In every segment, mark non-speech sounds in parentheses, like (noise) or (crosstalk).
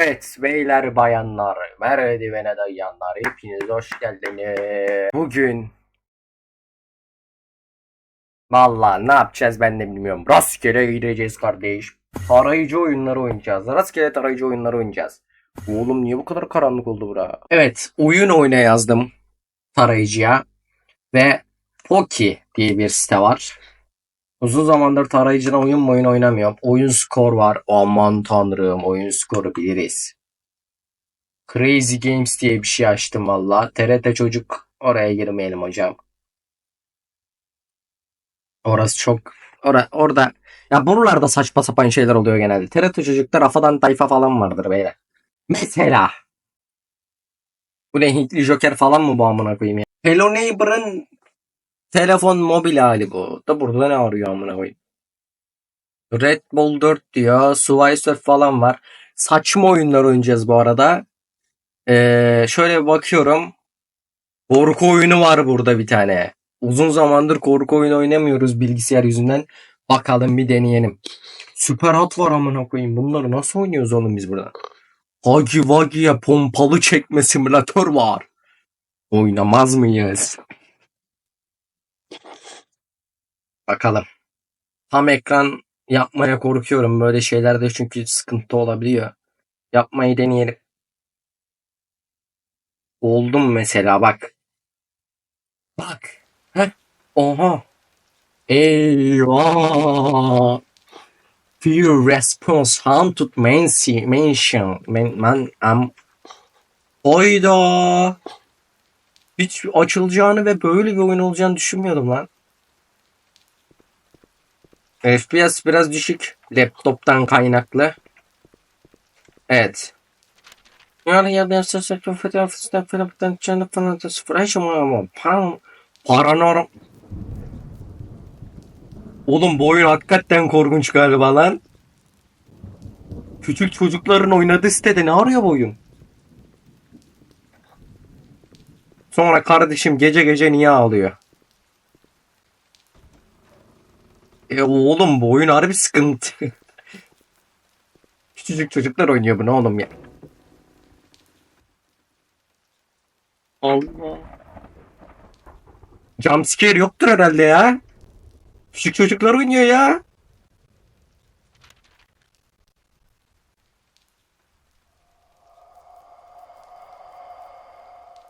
Evet beyler bayanlar merdivene dayanlar hepiniz hoş geldiniz. Bugün Vallahi ne yapacağız ben de bilmiyorum. Rastgele gireceğiz kardeş. Tarayıcı oyunları oynayacağız. Rastgele tarayıcı oyunları oynayacağız. Oğlum niye bu kadar karanlık oldu bura? Evet oyun oyna yazdım tarayıcıya. Ve Poki diye bir site var. Uzun zamandır tarayıcına oyun mu oyun oynamıyorum. Oyun skor var. Aman tanrım oyun skoru biliriz. Crazy Games diye bir şey açtım valla. TRT çocuk oraya girmeyelim hocam. Orası çok ora, orada ya buralarda saçma sapan şeyler oluyor genelde. TRT çocukta Rafadan Tayfa falan vardır beyler. Mesela bu ne Hintli Joker falan mı bu amına koyayım ya? Hello Neighbor'ın telefon mobil hali bu. Da burada ne arıyor amına koyayım? Red Bull 4 diyor. Subway Surf falan var. Saçma oyunlar oynayacağız bu arada. Ee, şöyle bakıyorum. Korku oyunu var burada bir tane. Uzun zamandır korku oyunu oynamıyoruz bilgisayar yüzünden. Bakalım bir deneyelim. Süper Hot var amına koyayım. Bunları nasıl oynuyoruz oğlum biz burada? Hagi Vagi'ye pompalı çekme simülatör var. Oynamaz mıyız? Bakalım. Tam ekran yapmaya korkuyorum böyle şeylerde çünkü sıkıntı olabiliyor. Yapmayı deneyelim. Oldum mesela bak. Bak. Heh. Oha. Eyvah. Fear response haunted mansion. Mansion. Man, man, am. Oyda. Hiç açılacağını ve böyle bir oyun olacağını düşünmüyordum lan. FPS biraz düşük. Laptoptan kaynaklı. Evet. Yani ya da sıfır fotoğrafından falan canlı falan da sıfır paranormal. Oğlum bu oyun hakikaten korkunç galiba lan. Küçük çocukların oynadığı sitede ne arıyor bu oyun? Sonra kardeşim gece gece niye ağlıyor? E oğlum bu oyun harbi sıkıntı. (laughs) Küçücük çocuklar oynuyor bunu oğlum ya. Allah. Jumpscare yoktur herhalde ya. Küçük çocuklar oynuyor ya.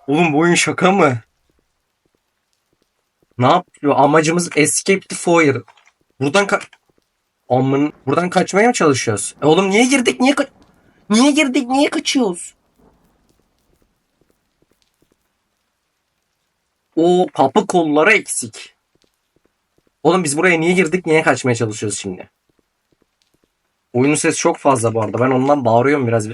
Oğlum bu oyun şaka mı? Ne yapıyor? Amacımız Escape the Fire. Buradan ka Amın buradan kaçmaya mı çalışıyoruz? E oğlum niye girdik? Niye ka Niye girdik? Niye kaçıyoruz? O kapı kolları eksik. Oğlum biz buraya niye girdik? Niye kaçmaya çalışıyoruz şimdi? Oyunun sesi çok fazla bu arada. Ben ondan bağırıyorum biraz.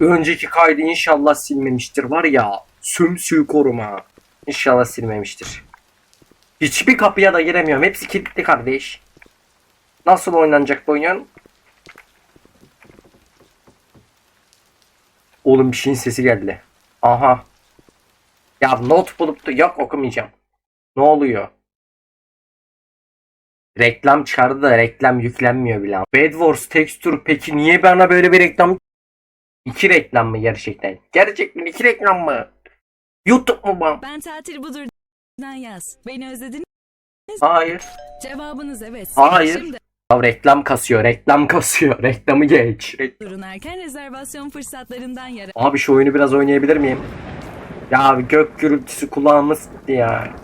Önceki kaydı inşallah silmemiştir. Var ya sümsüğü koruma. İnşallah silmemiştir. Hiçbir kapıya da giremiyorum. Hepsi kilitli kardeş. Nasıl oynanacak bu oyun? Oğlum bir şeyin sesi geldi. Aha. Ya not bulup da yok okumayacağım. Ne oluyor? Reklam çıkardı da reklam yüklenmiyor bile. Bed Wars Texture peki niye bana böyle bir reklam? İki reklam mı gerçekten? Gerçekten iki reklam mı? YouTube mu bu? Ben tatil budur'dan yaz. Beni özlediniz. Hayır. Cevabınız evet. Hayır. Şimdi Ya reklam kasıyor, reklam kasıyor. (laughs) Reklamı geç. Durun erken rezervasyon fırsatlarından yara. Abi şu oyunu biraz oynayabilir miyim? Ya bir gök gürültüsü kulağımız gitti ya.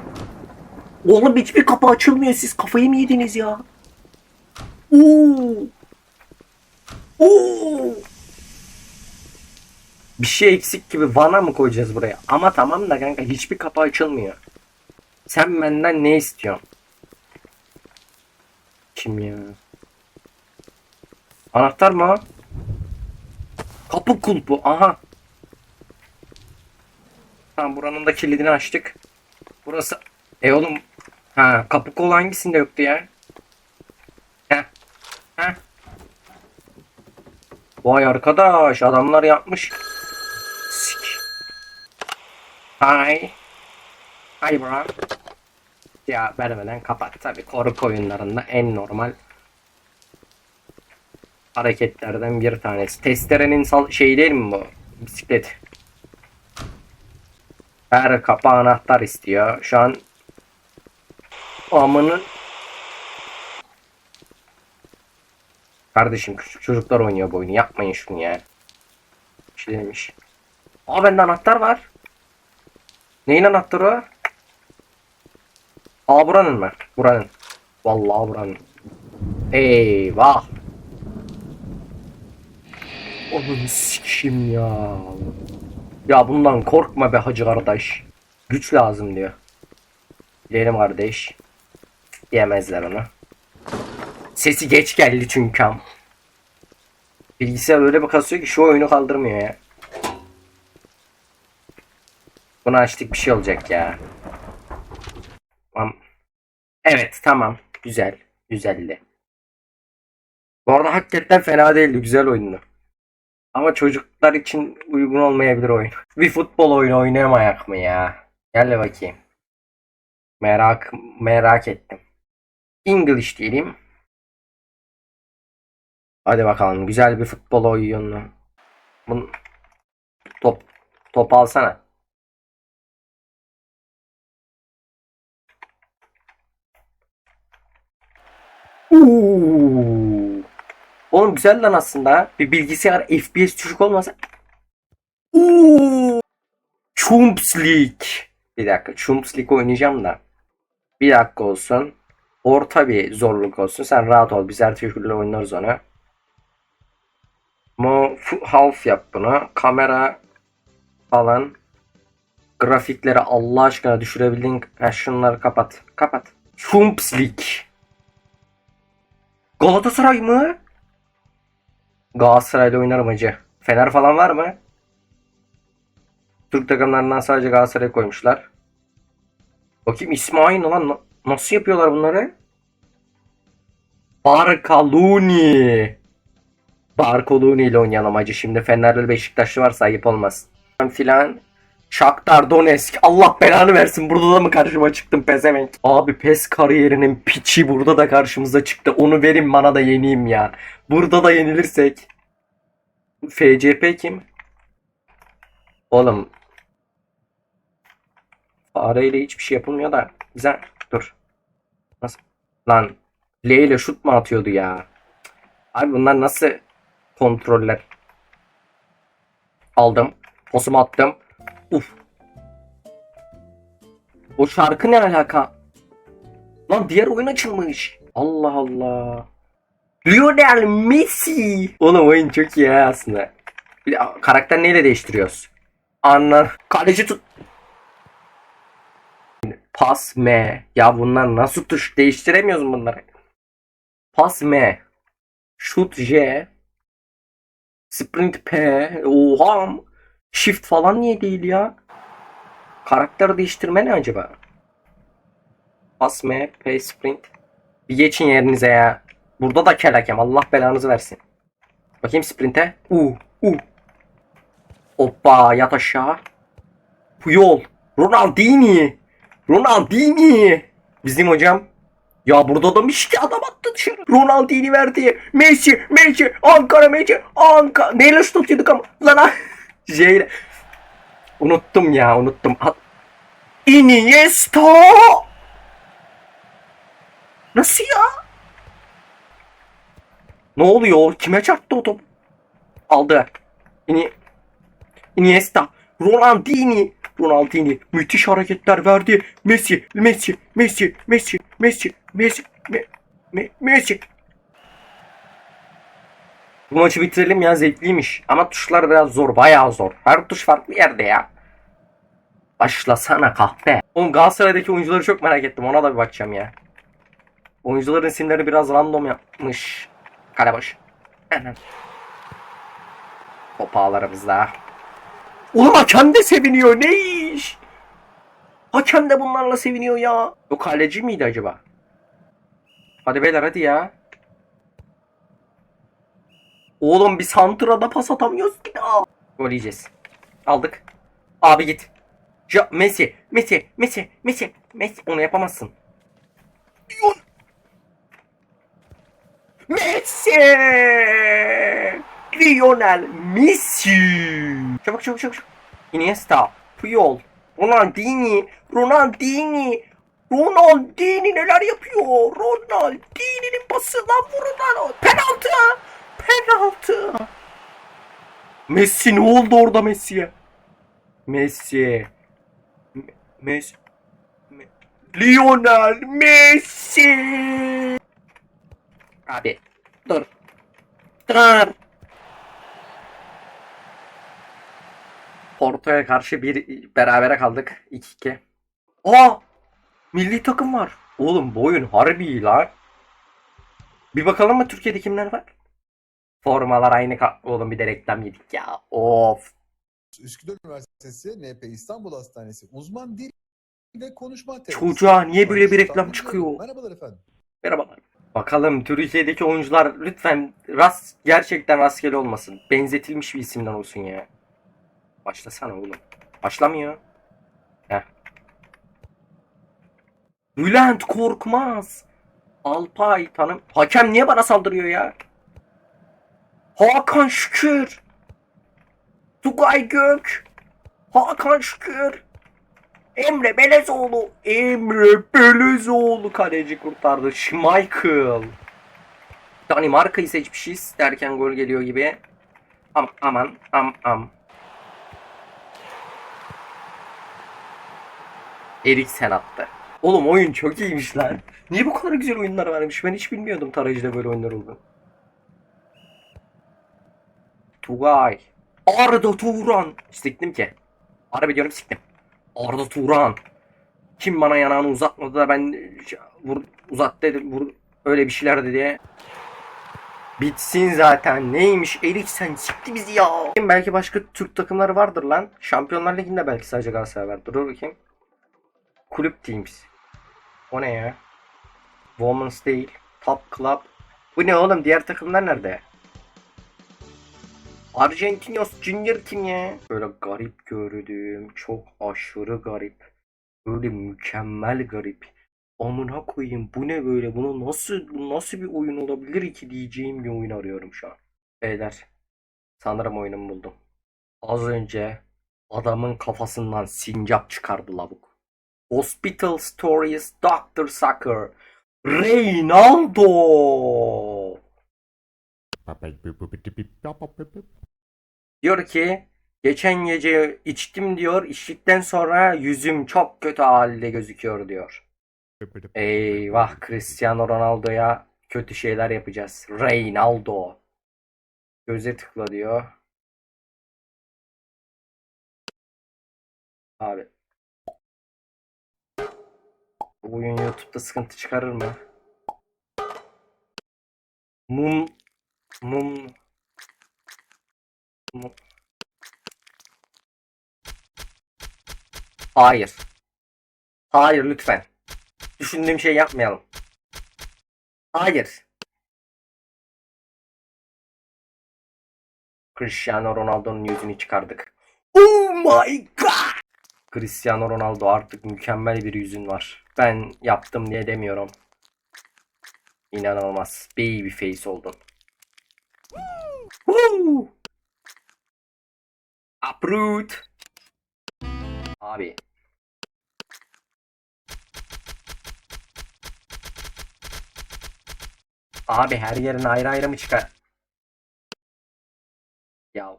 Oğlum hiçbir kapı açılmıyor. Siz kafayı mı yediniz ya? Oo. Oo. Bir şey eksik gibi vana mı koyacağız buraya? Ama tamam da kanka hiçbir kapı açılmıyor. Sen benden ne istiyorsun? Kim ya? Anahtar mı? Kapı kulpu. Aha. Tamam buranın da kilidini açtık. Burası. E oğlum. Ha kapı kol hangisinde yoktu ya? Heh. Heh. Vay arkadaş adamlar yapmış. Hi. Hi bro. Ya vermeden kapat tabi korku oyunlarında en normal hareketlerden bir tanesi. Testerenin sal şey değil mi bu? Bisiklet. Her kapı anahtar istiyor. Şu an amının Kardeşim küçük çocuklar oynuyor bu oyunu. Yapmayın şunu ya. Bir şey demiş. Aa bende anahtar var. Neyin anahtarı o? Aa buranın mı? Buranın. Vallahi buranın. Eyvah. Onun sikim ya. Ya bundan korkma be hacı kardeş. Güç lazım diyor. Diyelim kardeş. Diyemezler onu. Sesi geç geldi çünkü. Bilgisayar öyle bir kasıyor ki şu oyunu kaldırmıyor ya. Bunu açtık bir şey olacak ya. Tamam. Evet tamam. Güzel. Güzeldi. Bu arada hakikaten fena değildi. Güzel oyundu. Ama çocuklar için uygun olmayabilir oyun. (laughs) Bir futbol oyunu oynayamayak mı ya? Gel bakayım. Merak merak ettim. English diyelim. Hadi bakalım güzel bir futbol oyunu. Bun top top alsana. Uuu. Oğlum güzel lan aslında. Bir bilgisayar FPS çocuk olmasa. Uuu. Chumps League. Bir dakika Chumps League oynayacağım da. Bir dakika olsun. Orta bir zorluk olsun. Sen rahat ol. Biz her türlü oynarız onu. Mo half yap bunu. Kamera falan. Grafikleri Allah aşkına düşürebildiğin ha, şunları kapat. Kapat. Chumps League. Galatasaray mı? Galatasaray'da oynarım hacı. Fener falan var mı? Türk takımlarından sadece Galatasaray koymuşlar. Bakayım ismi aynı lan. Na- Nasıl yapıyorlar bunları? Barkaluni. Barkoluni ile oynayalım hacı. Şimdi Fenerli Beşiktaşlı varsa ayıp olmaz. Filan. Shakhtar Donetsk. Allah belanı versin. Burada da mı karşıma çıktın pezevenk? Abi PES kariyerinin piçi burada da karşımıza çıktı. Onu verin bana da yeneyim ya. Burada da yenilirsek. FCP kim? Oğlum. Fareyle hiçbir şey yapılmıyor da. Güzel. Dur. Nasıl? Lan. L ile şut mu atıyordu ya? Abi bunlar nasıl kontroller? Aldım. Posumu attım. Uf. O şarkı ne alaka? Lan diğer oyun açılmış. Allah Allah. Lionel Messi. Oğlum oyun çok iyi aslında. Bir karakter neyle değiştiriyoruz? Anla. Kaleci tut. Pas M. Ya bunlar nasıl tuş değiştiremiyoruz bunları? Pas M. Şut J. Sprint P. Oha. Shift falan niye değil ya? Karakter değiştirme ne acaba? Pas M. P Sprint. Bir geçin yerinize ya. Burada da kel hakem. Allah belanızı versin. Bakayım sprinte. U. U. Hoppa yat aşağı. Puyol. Ronaldinho. Ronaldinho. Bizim hocam. Ya burada da işte adam attı dışarı. Ronaldinho verdi. Messi. Messi. Ankara Messi. Ankara. Neyle şut atıyorduk ama. Lan Şeyle. Unuttum ya unuttum. Iniesta. Nasıl ya? Ne oluyor? Kime çarptı o top? Aldı. Ini Iniesta. Ronaldinho. Ronaldinho müthiş hareketler verdi. Messi, Messi, Messi, Messi, Messi, Messi, Me- Me- Messi. Bu maçı bitirelim ya zevkliymiş. Ama tuşlar biraz zor, bayağı zor. Her tuş farklı yerde ya. Başlasana kahpe. Oğlum Galatasaray'daki oyuncuları çok merak ettim. Ona da bir bakacağım ya. Oyuncuların isimleri biraz random yapmış. Hemen. Top ağlarımızda. Oğlum hakem de seviniyor. Ne iş? Hakem de bunlarla seviniyor ya. O kaleci miydi acaba? Hadi beyler hadi ya. Oğlum bir santrada pas atamıyoruz ki. Gol yiyeceğiz. Aldık. Abi git. Ja, Messi, Messi, Messi, Messi, Messi. Onu yapamazsın. Messi! Lionel Messi. Çabuk çabuk çabuk. çabuk. Iniesta. Puyol. Ronaldinho. Ronaldinho. Ronaldinho neler yapıyor? Ronaldinho'nun pası lan vurun lan. Penaltı. Penaltı. Messi ne oldu orada Messi'ye? Messi. Me- Messi. Me- Lionel Messi. Abi dur. Dur. Porto'ya karşı bir berabere kaldık. 2-2. Aa! Milli takım var. Oğlum bu oyun harbi lan. Bir bakalım mı Türkiye'de kimler var? Formalar aynı ka- Oğlum bir de reklam yedik ya. Of. Üsküdar Üniversitesi, NP İstanbul Hastanesi uzman dil ve konuşma terapisi. Çocuğa niye böyle bir reklam çıkıyor? Merhabalar efendim. Merhabalar. Bakalım Türkiye'deki oyuncular lütfen rast gerçekten rastgele olmasın. Benzetilmiş bir isimden olsun ya. Başlasana oğlum. Başlamıyor. Heh. Bülent Korkmaz. Alpay tanım. Hakem niye bana saldırıyor ya? Hakan Şükür. Tugay Gök. Hakan Şükür. Emre Belezoğlu. Emre Belezoğlu kaleci kurtardı. Schmeichel. Danimarka'yı seçmişiz derken gol geliyor gibi. Am aman am am. Eriksen attı. Oğlum oyun çok iyiymiş lan. Niye bu kadar güzel oyunlar varmış? Ben hiç bilmiyordum tarayıcıda böyle oyunlar olduğunu. Tugay. Arda Turan. Siktim ki. Harbi diyorum siktim. Arda Turan. Kim bana yanağını uzatmadı da ben vur, uzat dedim vur, öyle bir şeyler dedi. Bitsin zaten. Neymiş Eriksen sikti bizi ya. Belki başka Türk takımları vardır lan. Şampiyonlar Ligi'nde belki sadece Galatasaray vardır. Dur bakayım. Kulüp Teams. O ne ya? Women's değil. Top Club. Bu ne oğlum? Diğer takımlar nerede? Argentinos Junior kim ya? Böyle garip gördüm. Çok aşırı garip. Böyle mükemmel garip. Amına koyayım bu ne böyle? Bunu nasıl bu nasıl bir oyun olabilir ki diyeceğim bir oyun arıyorum şu an. Beyler sanırım oyunumu buldum. Az önce adamın kafasından sincap çıkardı lavuk. Hospital Stories Doctor Sucker Reynaldo Diyor ki geçen gece içtim diyor içtikten sonra yüzüm çok kötü halde gözüküyor diyor. Eyvah Cristiano Ronaldo'ya kötü şeyler yapacağız. Reynaldo. Göze tıkla diyor. Abi. Bu oyun YouTube'da sıkıntı çıkarır mı? Mum mum mum Hayır. Hayır lütfen. Düşündüğüm şey yapmayalım. Hayır. Cristiano Ronaldo'nun yüzünü çıkardık. Oh my god! Cristiano Ronaldo artık mükemmel bir yüzün var. Ben yaptım diye demiyorum. İnanılmaz. Baby face oldun. Woo! Uproot. Abi. Abi her yerin ayrı ayrı mı çıkar? Ya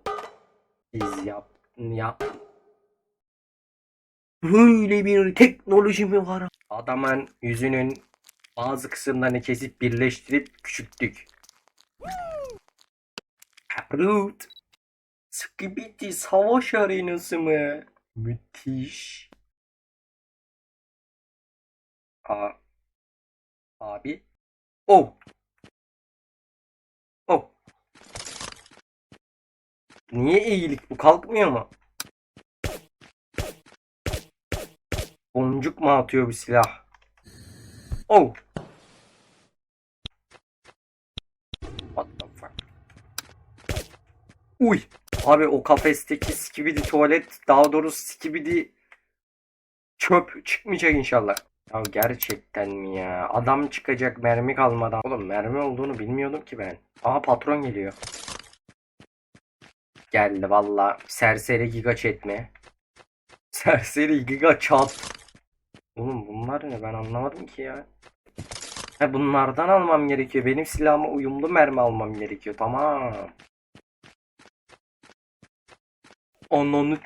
biz yap yap. Böyle bir teknoloji mi var? Adamın yüzünün bazı kısımlarını kesip birleştirip küçülttük. Uproot. Skibidi savaş arenası mı? Müthiş. A abi. Oh. Oh. Niye eğilik bu kalkmıyor mu? Boncuk mu atıyor bir silah? Oh. Uy. Abi o kafesteki skibidi tuvalet daha doğrusu skibidi çöp çıkmayacak inşallah. Ya gerçekten mi ya? Adam çıkacak mermi kalmadan. Oğlum mermi olduğunu bilmiyordum ki ben. Aha patron geliyor. Geldi valla. Serseri giga çetme. (laughs) Serseri giga çat. Oğlum bunlar ne ben anlamadım ki ya. He bunlardan almam gerekiyor. Benim silahıma uyumlu mermi almam gerekiyor. Tamam. Ananı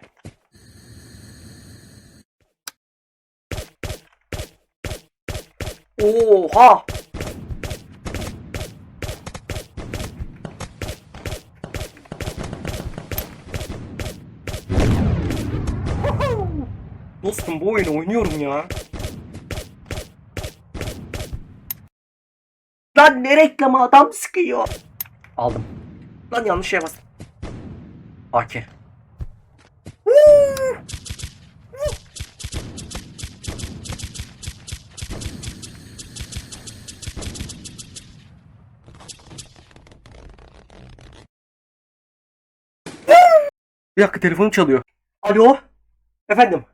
Oha! Dostum bu oyunu oynuyorum ya. Lan ne reklamı adam sıkıyor. Aldım. Lan yanlış şeye bastım. AK. Bir dakika telefonum çalıyor. Alo? Efendim?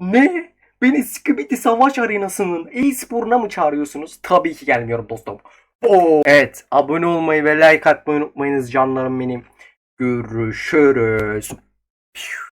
Ne? Beni Skibidi Savaş Arenası'nın e-sporuna mı çağırıyorsunuz? Tabii ki gelmiyorum dostum. Oo. Evet, abone olmayı ve like atmayı unutmayınız canlarım benim. Görüşürüz.